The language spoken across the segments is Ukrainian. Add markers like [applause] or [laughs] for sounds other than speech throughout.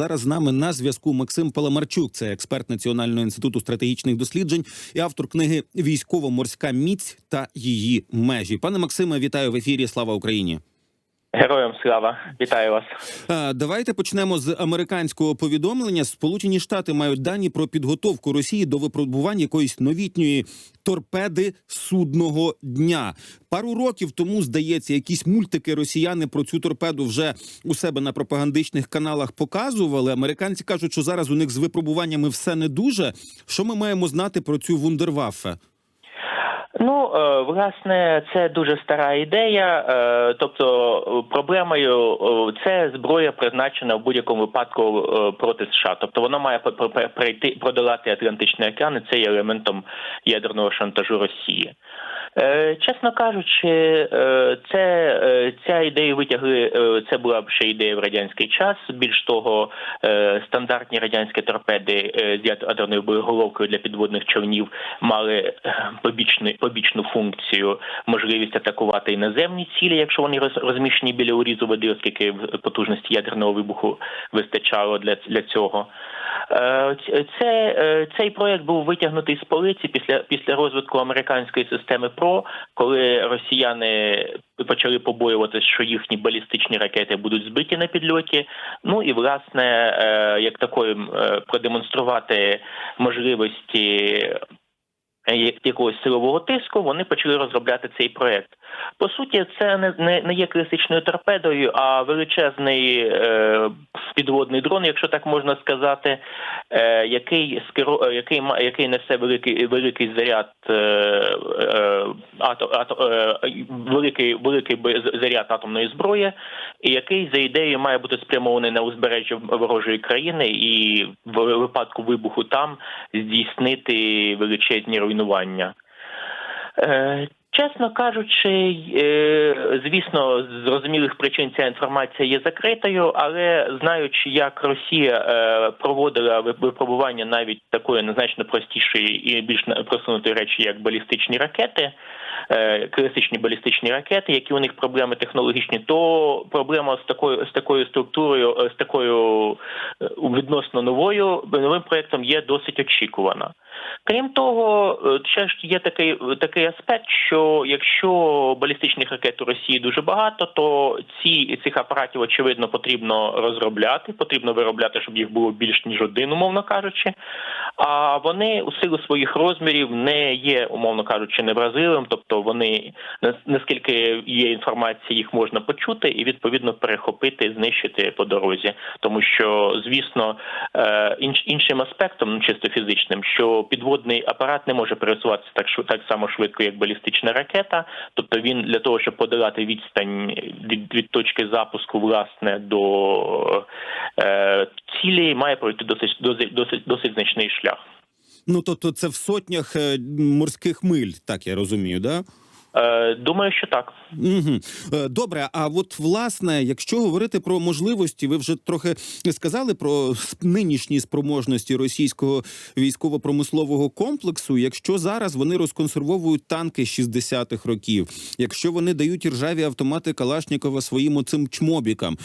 Зараз з нами на зв'язку Максим Паламарчук, це експерт Національного інституту стратегічних досліджень і автор книги Військово-морська міць та її межі. Пане Максиме, вітаю в ефірі. Слава Україні. Героям слава, вітаю вас. Давайте почнемо з американського повідомлення. Сполучені Штати мають дані про підготовку Росії до випробувань якоїсь новітньої торпеди судного дня. Пару років тому здається, якісь мультики росіяни про цю торпеду вже у себе на пропагандичних каналах показували. Американці кажуть, що зараз у них з випробуваннями все не дуже. Що ми маємо знати про цю вундерваффе? Ну е, власне, це дуже стара ідея. е, Тобто, е, проблемою це зброя призначена в будь-якому випадку проти США. Тобто вона має пр- пр- пройти продолати Атлантичний океан. і Це є елементом ядерного шантажу Росії. Е, Чесно кажучи, е, це е, ця ідея витягли. Це була б ще ідея в радянський час. Більш того, стандартні радянські торпеди з ядерною боєголовкою для підводних човнів мали побічну побічну функцію, можливість атакувати іноземні цілі, якщо вони роз- розміщені біля урізу води, оскільки потужності ядерного вибуху вистачало для, для цього. Це цей проект був витягнутий з полиці після після розвитку американської системи ПРО, коли росіяни почали побоюватися, що їхні балістичні ракети будуть збиті на підльоті. Ну і власне, е, як такою е, продемонструвати можливості е, якогось силового тиску, вони почали розробляти цей проект. По суті, це не, не, не є класичною торпедою, а величезний е, підводний дрон, якщо так можна сказати, е, який скеро, е, який який несе великий великий заряд е, е, ато, е, великий великий заряд атомної зброї, і який за ідеєю має бути спрямований на узбережжя ворожої країни, і в випадку вибуху там здійснити величезні руйнування. Чесно кажучи, е, звісно, з зрозумілих причин ця інформація є закритою, але знаючи, як Росія е, проводила вип- випробування навіть такої незначно простішої і більш просунутої речі, як балістичні ракети, е, класичні балістичні ракети, які у них проблеми технологічні, то проблема з такою з такою структурою, е, з такою е, відносно новою новим проектом є досить очікувана. Крім того, ще ж є такий такий аспект, що якщо балістичних ракет у Росії дуже багато, то ці цих апаратів очевидно потрібно розробляти, потрібно виробляти, щоб їх було більш ніж один, умовно кажучи. А вони у силу своїх розмірів не є, умовно кажучи, невразливим, тобто вони наскільки є інформація, їх можна почути і відповідно перехопити, знищити по дорозі, тому що звісно е, інш, іншим аспектом, ну, чисто фізичним, що підводний апарат не може пересуватися так так само швидко, як балістична ракета. Тобто він для того, щоб подолати відстань від, від точки запуску, власне, до е, цілі, має пройти досить досить досить досить значний шлях. Ну тобто, це в сотнях е, морських миль, так я розумію, да? Е, думаю, що так. Угу. Добре, а от власне, якщо говорити про можливості, ви вже трохи сказали про нинішні спроможності російського військово-промислового комплексу. Якщо зараз вони розконсервовують танки 60-х років, якщо вони дають ржаві автомати Калашнікова своїм оцим чмобікам,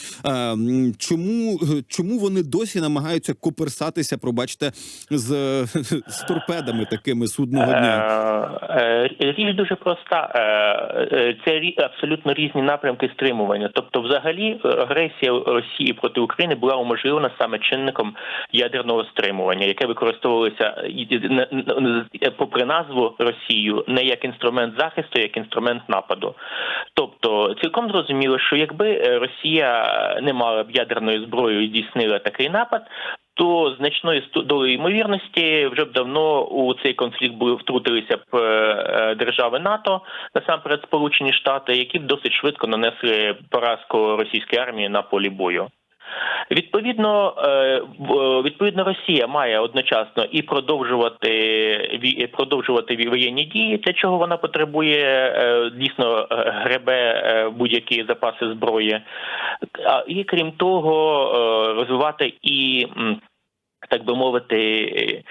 чому, чому вони досі намагаються коперсатися, пробачте, з, [laughs] з торпедами такими судного дня? Е, е, Річ дуже проста. Е, е, Це абсолютно різні напрямки стримування. Тобто, взагалі, агресія Росії проти України була уможливлена саме чинником ядерного стримування, яке використовувалося попри назву Росію не як інструмент захисту, як інструмент нападу. Тобто, цілком зрозуміло, що якби е, Росія не мала б ядерної зброї і здійснила такий напад, то значною сто- долею ймовірності вже б давно у цей конфлікт були втрутилися б е, е, держави НАТО, насамперед Сполучені Штати, які б досить швидко нанесли поразку російської армії на полі бою. Відповідно, е, відповідно, Росія має одночасно і продовжувати продовжувати воєнні дії, для чого вона потребує дійсно гребе будь-які запаси зброї, і крім того, розвивати і. Так би мовити,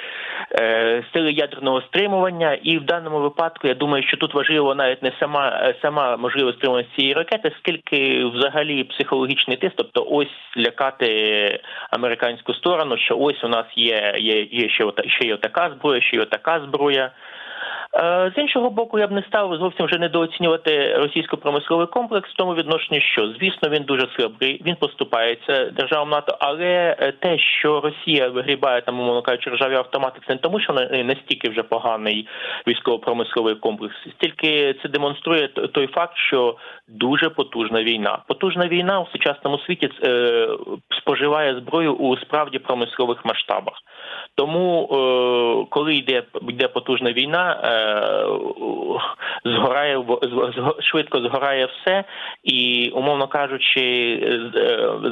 е, сили ядерного стримування. І в даному випадку я думаю, що тут важливо навіть не сама е, сама можливість стримування цієї ракети, скільки взагалі психологічний тиск, тобто ось лякати американську сторону, що ось у нас є, є, є ще, ще є така зброя, ще є така зброя. Е, З іншого боку, я б не став зовсім вже недооцінювати російсько-промисловий комплекс в тому відношенні, що звісно він дуже слабкий, він поступається державам НАТО, але е, те, що Росія вигрібає там, умовно кажучи, ржаві автомати, це не тому, що настільки вже поганий військово-промисловий комплекс, стільки це демонструє той факт, що дуже потужна війна. Потужна війна у сучасному світі е, споживає зброю у справді промислових масштабах. Тому, коли йде йде потужна війна, згорає в- швидко згорає все, і умовно кажучи, е,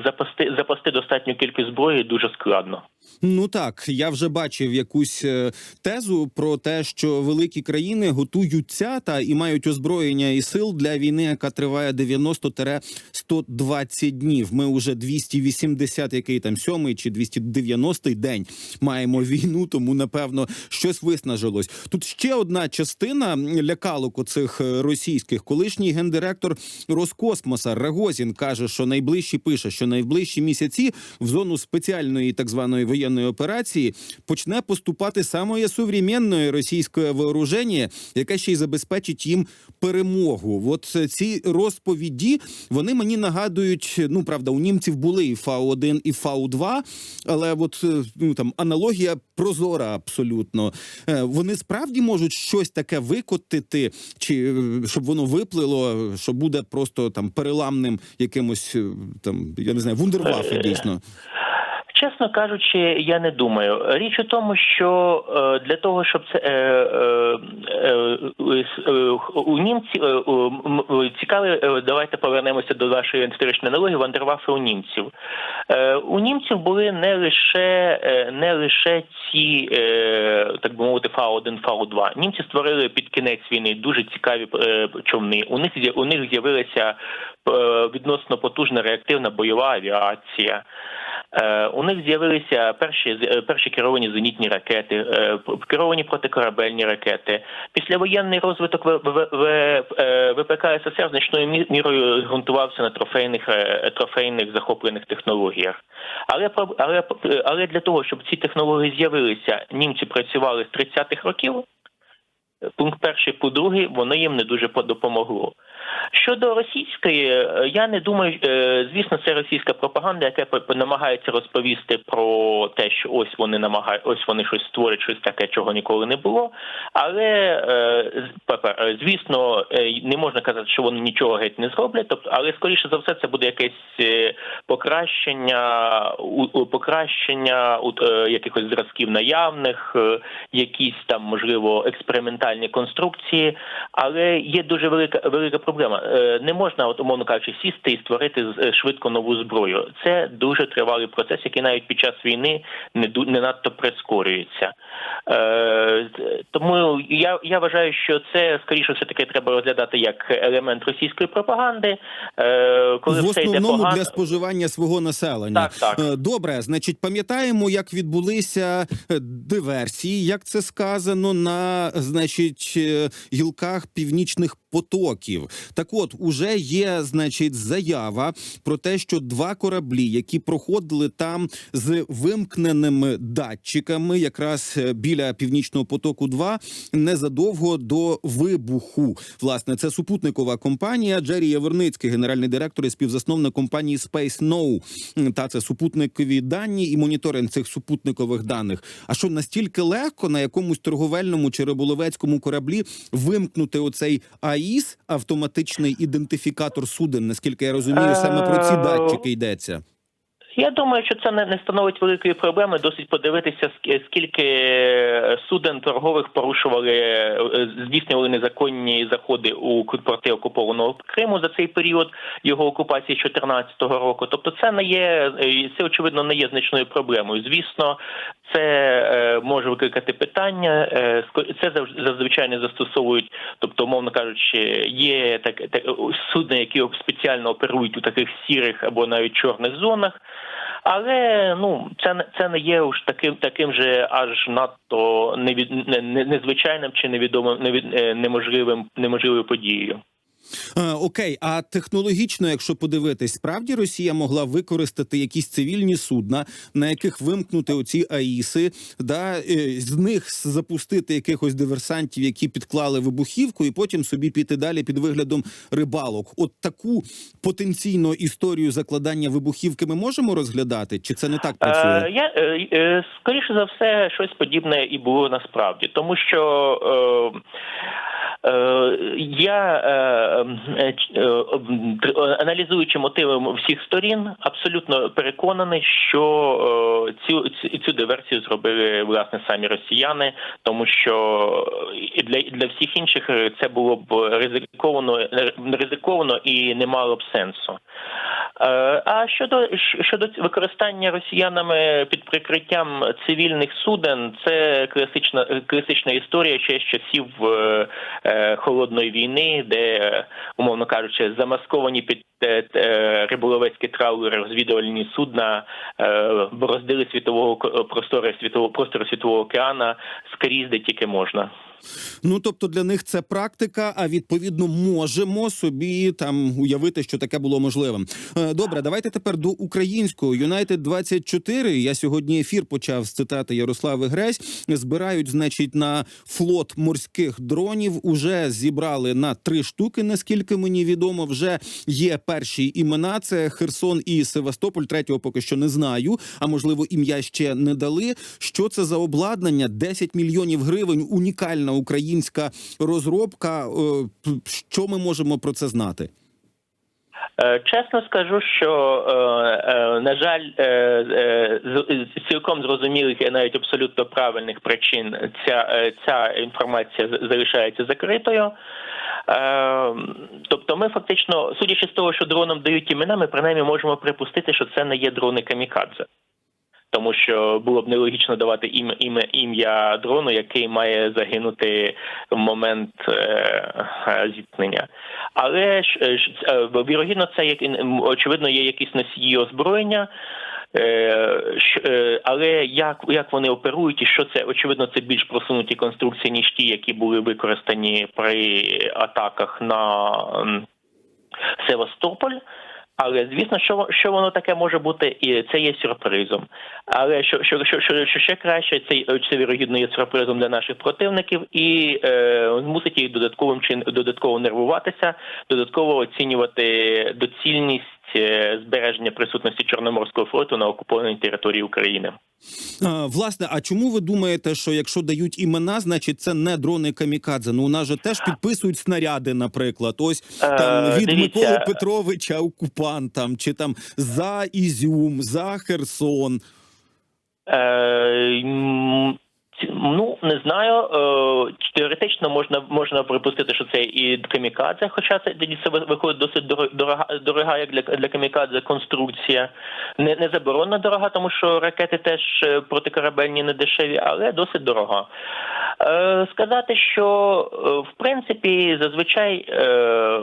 запасти запасти достатню кількість зброї дуже складно. Ну так, я вже бачив якусь е, тезу про те, що великі країни готуються та і мають озброєння і сил для війни, яка триває 90-120 днів. Ми вже 280, який там сьомий чи 290 день маємо війну, тому напевно щось виснажилось. Тут ще одна частина лякалок оцих е, російських. Колишній гендиректор Роскосмоса Рагозін каже, що найближчі пише, що найближчі місяці в зону спеціальної так званої воєнної операції почне поступати саме сувременне російське вооруження, яке ще й забезпечить їм перемогу. От е, ці розповіді вони мені нагадують. Ну правда, у німців були і фау 1 і фау 2 але от е, ну там аналогія прозора абсолютно. Вони справді можуть щось таке викотити, чи е, щоб воно виплило, що буде просто там переламним якимось е, там, я не знаю, вундервафи дійсно. Чесно кажучи, я не думаю. Річ у тому, що е, для того, щоб це е, е, у цікаве, е, давайте повернемося до вашої історичної аналогії Вандервафи у німців. У німців були не лише не лише ці, так би мовити, фау 1 фау 2 Німці створили під кінець війни дуже цікаві човни. У них у них з'явилася відносно потужна реактивна бойова авіація. Е, У них з'явилися перші е, перші керовані зенітні ракети, е, керовані протикорабельні ракети. Післявоєнний розвиток ВПК СССР значною мірою ґрунтувався на трофейних трофейних захоплених технологіях. Але але але для того, щоб ці технології з'явилися, німці працювали з 30-х років. Пункт перший, по другий, воно їм не дуже по- допомогло. Щодо російської, е, я не думаю, е, звісно, це російська пропаганда, яка намагається розповісти про те, що ось вони намагають, ось вони щось створять, щось таке, чого ніколи не було. Але е, звісно, не можна казати, що вони нічого геть не зроблять. Тобто, але скоріше за все, це буде якесь покращення, покращення якихось зразків наявних, якісь там можливо експериментальні конструкції. Але є дуже велика велика проблема. Е, Не можна, от умовно кажучи, сісти і створити е, швидко нову зброю. Це дуже тривалий процес, який навіть під час війни не не надто прискорюється. Е, Тому я, я вважаю, що це скоріше все таки треба розглядати як елемент російської пропаганди. Коли в все йде погано, для споживання свого населення. Так, так. Добре, значить, пам'ятаємо, як відбулися диверсії, як це сказано на значить гілках північних потоків. Так, от уже є, значить, заява про те, що два кораблі, які проходили там з вимкненими датчиками, якраз е, біля північного потоку, 2 незадовго до вибуху. Власне, це супутникова компанія. Джері Яворницький, генеральний директор і співзасновник компанії Space Now. Та це супутникові дані і моніторинг цих супутникових даних. А що настільки легко на якомусь торговельному чи риболовецькому кораблі вимкнути оцей АІС, автоматичний ідентифікатор суден? Наскільки я розумію, саме про ці датчики йдеться. Я думаю, що це не, становить великої проблеми. Досить подивитися, скільки е, суден торгових порушували, е, здійснювали незаконні заходи у порти окупованого Криму за цей період його окупації 2014 року. Тобто, це не є е, це очевидно не є значною проблемою. Звісно, це може викликати питання. Це зазвичай не застосовують, тобто, умовно кажучи, є так, так судна, які спеціально оперують у таких сірих або навіть чорних зонах. Але ну це не це не є уж таким таким же аж надто невід, не, не, незвичайним чи невідомим невід, е, неможливим неможливою подією. Е, Окей, а технологічно, якщо подивитись, справді Росія могла використати якісь цивільні судна, на яких вимкнути оці АІСи, да е, з них запустити якихось диверсантів, які підклали вибухівку, і потім собі піти далі під виглядом рибалок. От таку потенційну історію закладання вибухівки ми можемо розглядати, чи це не так працює? Е, я е, е, скоріше за все, щось подібне і було насправді, тому що. Е, Е, Я е, е, ч- е, е, аналізуючи мотиви всіх сторін, абсолютно переконаний, що е, цю цю- диверсію зробили власне самі росіяни, тому що для для всіх інших е, це було б ризиковано е, ризиковано і не мало б сенсу. Е, А щодо щодо використання росіянами під прикриттям цивільних суден, це класична класична історія ще з часів е, е, холодної війни, де, е, умовно кажучи, замасковані під е, е, риболовецькі траулери, розвідувальні судна е, бороздили світового ко- простору світового простору світового океана скрізь, де тільки можна. Ну тобто для них це практика, а відповідно можемо собі там уявити, що таке було можливим. Е, Добре, давайте тепер до українського Юнайтед 24 Я сьогодні ефір почав з цитати Ярослави Гресь. Збирають, значить, на флот морських дронів. Уже зібрали на три штуки. Наскільки мені відомо, вже є перші імена. Це Херсон і Севастополь. Третього поки що не знаю. А можливо, ім'я ще не дали. Що це за обладнання? 10 мільйонів гривень. Унікальна українська розробка. Е, Що ми можемо про це знати? Е, Чесно скажу, що е, на жаль, з цілком зрозумілих і навіть абсолютно правильних причин ця, ця інформація залишається закритою. Е, Тобто, ми фактично, судячи з того, що дронам дають імена, ми принаймні можемо припустити, що це не є дрони камікадзе. Тому що було б нелогічно давати ім, ім, ім'я дрону, який має загинути в момент е, е, зіткнення. Але ж, вірогідно, це як очевидно є якісь носії озброєння. Е, е, але як, як вони оперують, і що це очевидно, це більш просунуті конструкції, ніж ті, які були використані при атаках на Севастополь. Але звісно, що що воно таке може бути, і це є сюрпризом. Але що що, що, що, ще краще, це, це вірогідно є сюрпризом для наших противників і е, змусить їх додатковим чин додатково нервуватися, додатково оцінювати доцільність збереження присутності Чорноморського флоту на окупованій території України. А, власне, а чому ви думаєте, що якщо дають імена, значить це не дрони камікадзе? Ну у нас же теж підписують снаряди, наприклад. Ось там Е, від дивіться. Миколи Петровича окупантам, чи там за Ізюм, за Херсон. Е, ну не знаю. Е, теоретично можна можна припустити, що це і камікадзе, хоча це це виходить досить доро- дорога, дорога як для для камікадзе конструкція. Не, не заборонена дорога, тому що ракети теж е, протикорабельні не дешеві, але досить дорога. Е, сказати, що е, в принципі зазвичай е,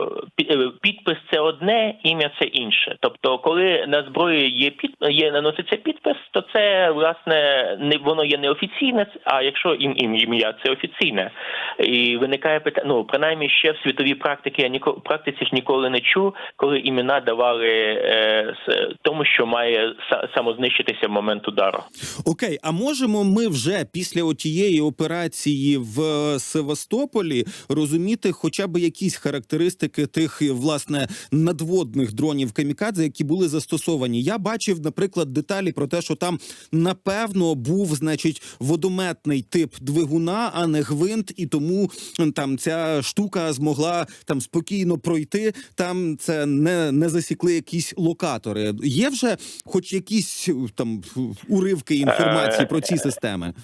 підпис це одне, ім'я це інше. Тобто, коли на зброї є під є наноситься підпис, то це власне не воно є неофіційне, а якщо ім, ім ім'я це офіційне, і виникає питання. Ну принаймні ще в світовій практиці я ніко практиці ж ніколи не чув, коли імена давали е, тому, що має са- самознищитися в момент удару. Окей, а можемо ми вже після отієї операції в Севастополі розуміти хоча б якісь характеристики тих власне надводних дронів камікадзе, які були застосовані? Я бачив, наприклад, деталі про те, що там напевно був, значить, водометний тип двигуна, а не гвинт, і тому там ця штука змогла там спокійно пройти. Там це не, не засікли якісь локатори. Є вже хоч якісь там уривки інформації про ці системи.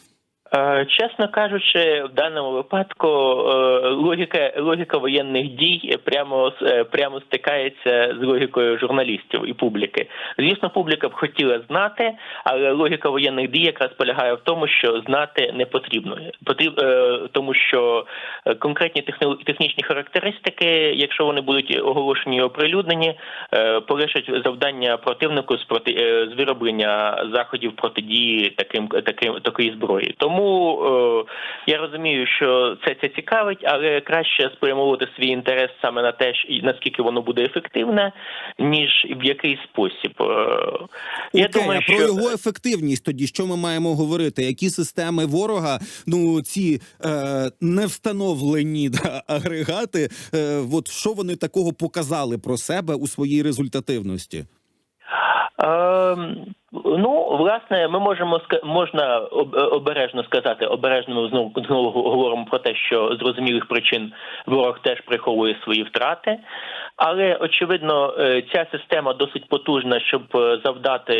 Е, Чесно кажучи, в даному випадку е, логіка логіка воєнних дій прямо е, прямо стикається з логікою журналістів і публіки. Звісно, публіка б хотіла знати, але логіка воєнних дій якраз полягає в тому, що знати не потрібно. Потріб, тому що конкретні технічні характеристики, якщо вони будуть оголошені і оприлюднені, полишать завдання противнику з проти з вироблення заходів протидії таким таким такої зброї. Тому е, я розумію, що це це цікавить, але краще спрямовувати свій інтерес саме на те, наскільки воно буде ефективне, ніж в який спосіб. Е, Я Окей, думаю, а про що його ефективність тоді що ми маємо говорити? Які системи ворога, ну ці е, не встановлені [laughs] да, агрегати, е, от що вони такого показали про себе у своїй результативності? Ем, Ну, власне, ми можемо можна обережно сказати, обережно ми знову знову говоримо про те, що з зрозумілих причин ворог теж приховує свої втрати, але очевидно, е, ця система досить потужна, щоб е, завдати,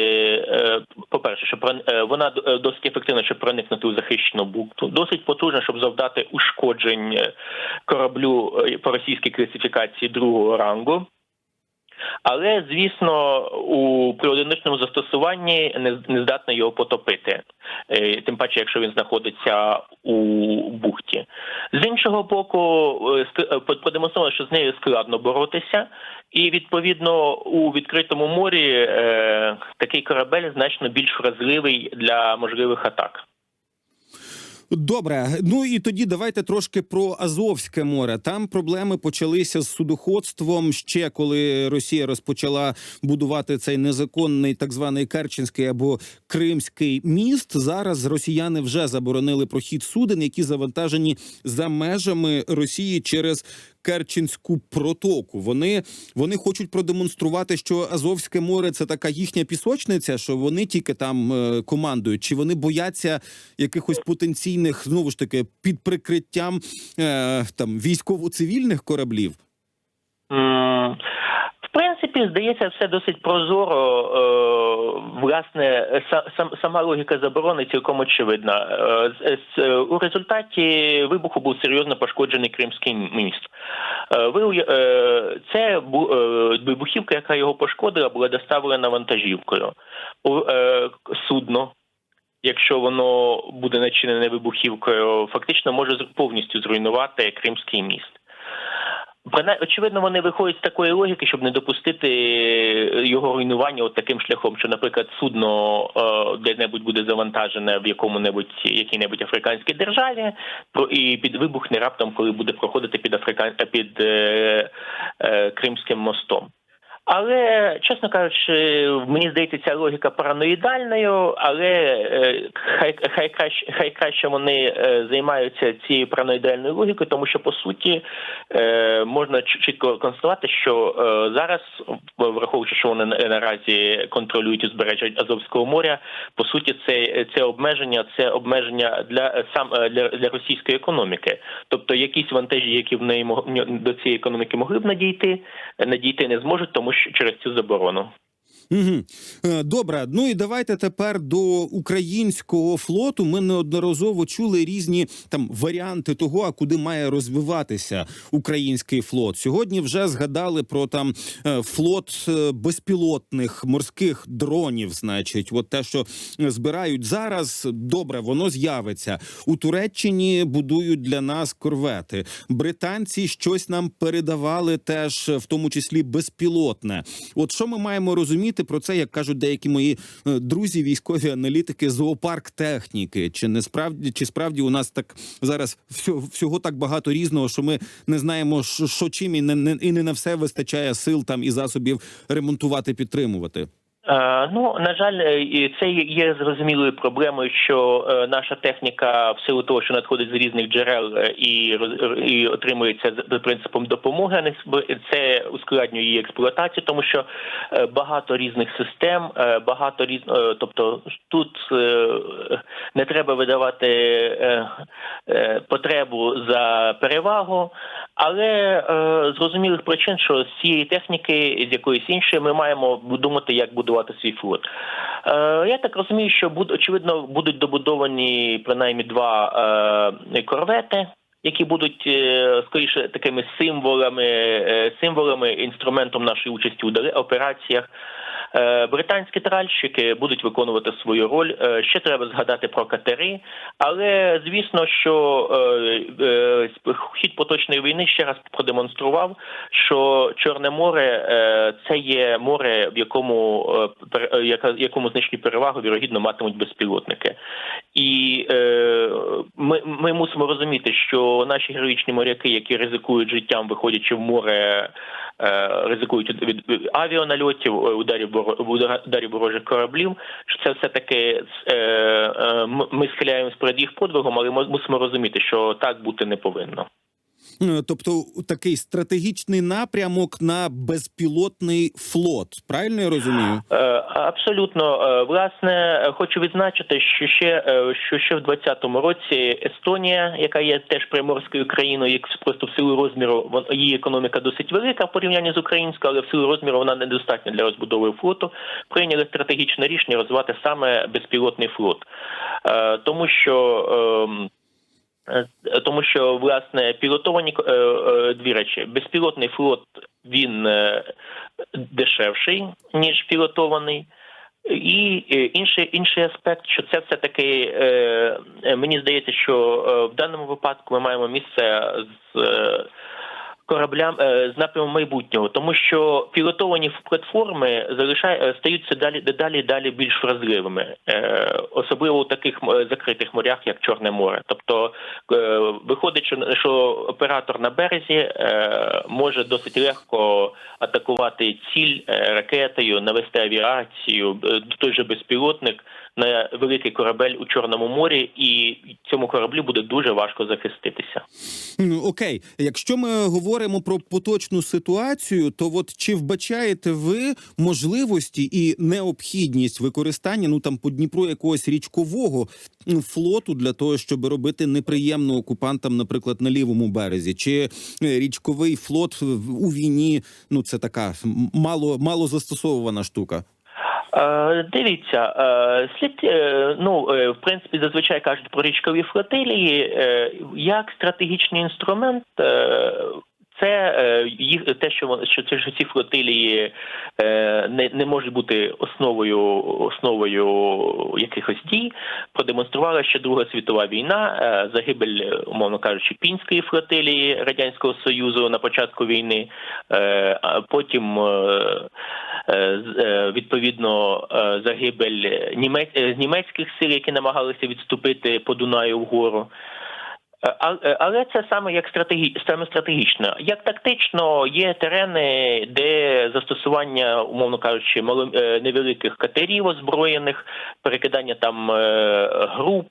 е, по-перше, щоб е, вона досить ефективна, щоб проникнути у захищену бухту, досить потужна, щоб завдати ушкоджень кораблю по російській класифікації другого рангу. Але звісно, у при одиничному застосуванні не, здатна його потопити, Е, тим паче, якщо він знаходиться у бухті. З іншого боку, е, е, продемонстровано, що з нею складно боротися, і відповідно у відкритому морі такий корабель значно більш вразливий для можливих атак. Добре, ну і тоді давайте трошки про Азовське море. Там проблеми почалися з судоходством ще коли Росія розпочала будувати цей незаконний так званий Керченський або Кримський міст. Зараз росіяни вже заборонили прохід суден, які завантажені за межами Росії через Керченську протоку. Вони, вони хочуть продемонструвати, що Азовське море це така їхня пісочниця, що вони тільки там е, командують. Чи вони бояться якихось потенційних знову ж таки під прикриттям е, там військово-цивільних кораблів? В принципі, здається, все досить прозоро. Е, Власне, сама логіка заборони цілком очевидна. Е, з- У результаті вибуху був серйозно пошкоджений Кримський міст. Е, е, це е, вибухівка, яка його пошкодила, була доставлена вантажівкою. Е, Судно. Якщо воно буде начинене вибухівкою, фактично може повністю зруйнувати Кримський міст. Принай- очевидно, вони виходять з такої логіки, щоб не допустити його руйнування от таким шляхом, що, наприклад, судно е, де-небудь буде завантажене в якому-небудь якій-небудь африканській державі, про і під вибухне раптом, коли буде проходити під Африка під е, е, Кримським мостом. Але, чесно кажучи, мені здається, ця логіка параноїдальною, але е, хай, хай, краще, хай краще вони е, займаються цією параноїдальною логікою, тому що по суті е, можна чітко констатувати, що зараз, враховуючи, що вони наразі контролюють узбережжя Азовського моря, по суті, це, це обмеження, це обмеження для сам для, для російської економіки. Тобто якісь вантажі, які в неї до цієї економіки могли б надійти, надійти не зможуть, тому що через цю заборону. Угу. Добре, ну і давайте тепер до українського флоту. Ми неодноразово чули різні там варіанти того, а куди має розвиватися український флот. Сьогодні вже згадали про там е, флот е, безпілотних морських дронів. Значить, от те, що збирають зараз, добре, воно з'явиться у Туреччині. Будують для нас корвети. Британці щось нам передавали теж, в тому числі безпілотне. От що ми маємо розуміти про це, як кажуть деякі мої е, друзі, військові аналітики, зоопарк техніки. Чи не справді, чи справді у нас так зараз всього, так багато різного, що ми не знаємо, що, чим і не і не на все вистачає сил там і засобів ремонтувати, підтримувати. Е, Ну на жаль, е, це є зрозумілою проблемою, що е, наша техніка, в силу того, що надходить з різних джерел і і отримується за- принципом допомоги, це ускладнює її експлуатацію, тому що багато різних систем, багато різ... тобто тут не треба видавати потребу за перевагу. Але е, зрозумілих причин, що з цієї техніки, з якоїсь іншої, ми маємо думати, як будувати свій флот. Е, Я так розумію, що буд, очевидно будуть добудовані принаймні два е, корвети, які будуть е, скоріше такими символами, е, символами, інструментом нашої участі у операціях. Е, Британські тральщики будуть виконувати свою роль. Е, Ще треба згадати про катери, але звісно, що е, хід поточної війни ще раз продемонстрував, що Чорне море це є море, в якому якому значні перевагу вірогідно матимуть безпілотники. І ми, ми мусимо розуміти, що наші героїчні моряки, які ризикують життям, виходячи в море, ризикують від, авіанальотів, ударів ударів ворожих кораблів. Що це все таки е, е, ми схиляємось перед їх подвигом, але ми мусимо розуміти, що так бути не повинно. Е, Тобто такий стратегічний напрямок на безпілотний флот. Правильно я розумію? Е, Абсолютно Е, власне хочу відзначити, що ще е, що ще в 2020 році Естонія, яка є теж приморською країною, як просто в силу розміру її економіка досить велика в порівнянні з українською, але в силу розміру вона недостатня для розбудови флоту. Прийняли стратегічне рішення розвивати саме безпілотний флот, тому що. Е, Тому що власне пілотовані е, е, дві речі: безпілотний флот він дешевший ніж пілотований. І інший інший аспект, що це все таки мені здається, що в даному випадку ми маємо місце з кораблям е, з напрямом майбутнього, тому що пілотовані платформи залишає е, стаються далі дедалі далі більш вразливими, е, особливо у таких закритих морях, як Чорне море. Тобто виходить, що, оператор на березі може досить легко атакувати ціль ракетою, навести авіацію, той же безпілотник на великий корабель у Чорному морі, і цьому кораблю буде дуже важко захиститися. Ну, окей, якщо ми говоримо про поточну ситуацію, то от чи вбачаєте ви можливості і необхідність використання ну там по Дніпру якогось річкового флоту для того, щоб робити неприємно окупантам, наприклад, на лівому березі, чи е, річковий флот у війні? Ну це така мало мало застосовувана штука. Е, Дивіться, е, слід е, ну в принципі зазвичай кажуть про річкові флотилії як стратегічний інструмент. Це їх те, що що це що ці флотилії не, не можуть бути основою основою якихось дій. Продемонструвала ще Друга світова війна, загибель, умовно кажучи, пінської флотилії радянського союзу на початку війни. А Потім відповідно е, загибель німець е, німецьких сил, які намагалися відступити по Дунаю вгору. Е, е, Але це саме як стратегі... саме стратегічно. Як тактично є терени, де застосування, умовно кажучи, мало... е, невеликих катерів озброєних, перекидання там груп,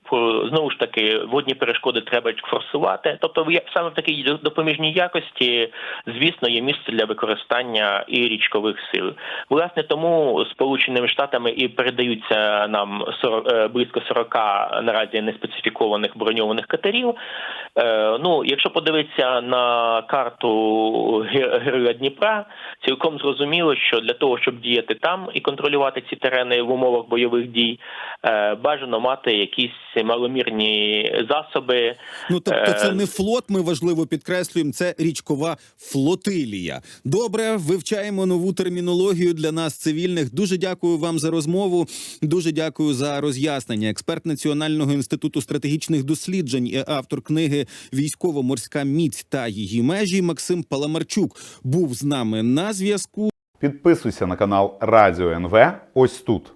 знову ж таки, водні перешкоди треба форсувати. Тобто, саме в такій допоміжній якості, звісно, є місце для використання і річкових сил. Власне, тому Сполученими Штатами і передаються нам 40, близько 40 наразі неспецифікованих броньованих катерів. Е, Ну, якщо подивитися на карту Героя Дніпра, цілком зрозуміло, що для того, щоб діяти там і контролювати ці терени в умовах бойових дій, е, бажано мати якісь маломірні засоби. Ну тобто, це Е, не флот. Ми важливо підкреслюємо. Це річкова флотилія. Добре, вивчаємо нову термінологію для нас, цивільних. Дуже дякую вам за розмову. Дуже дякую за роз'яснення. Експерт Національного інституту стратегічних досліджень і автор книги Військово-морська міць та її межі Максим Паламарчук був з нами на зв'язку. Підписуйся на канал Радіо НВ ось тут.